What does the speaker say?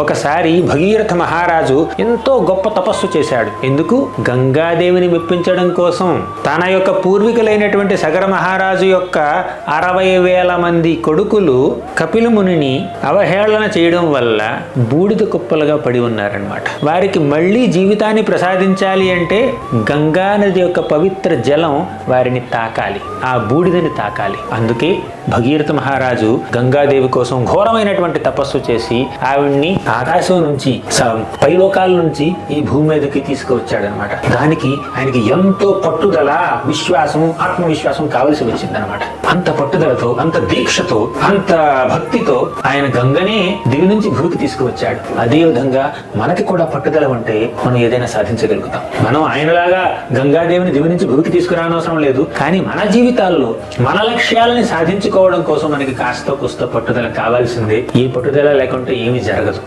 ఒకసారి భగీరథ మహారాజు ఎంతో గొప్ప తపస్సు చేశాడు. ఎందుకు? గంగాదేవిని మెప్పించడం కోసం. తన యొక్క పూర్వీకులైనటువంటి సగర మహారాజు యొక్క అరవై వేల మంది కొడుకులు కపిల మునిని అవహేళన చేయడం వల్ల బూడిద కుప్పలుగా పడి ఉన్నారనమాట వారికి మళ్ళీ జీవితాన్ని ప్రసాదించాలి అంటే గంగా నది యొక్క పవిత్ర జలం వారిని తాకాలి. ఆ బూడిదని తాకాలి. అందుకే భగీరథ మహారాజు గంగాదేవి కోసం ఘోరమైనటువంటి తపస్సు చేసి ఆవిడ్ని ఆకాశం నుంచి స- పైలోకాల నుంచి ఈ భూమి మీదకి తీసుకువచ్చాడనమాట. దానికి ఆయనకి ఎంతో పట్టుదల విశ్వాసం ఆత్మవిశ్వాసం కావలసి వచ్చిందనమాట. అంత పట్టుదలతో అంత దీక్షతో అంత భక్తితో ఆయన గంగనే దివి నుంచి భూమికి తీసుకువచ్చాడు. అదే విధంగా మనకి కూడా పట్టుదల ఉంటే మనం ఏదైనా సాధించగలుగుతాం. మనం ఆయనలాగా గంగాదేవిని దివి నుంచి భూమికి తీసుకురానవసరం లేదు. కానీ మన జీవితాల్లో మన లక్ష్యాలని సాధించుకోవడం కోసం మనకి కాస్త కుస్త పట్టుదల కావాల్సిందే. ఈ పట్టుదల లేకుంటే ఏమీ జరగదు.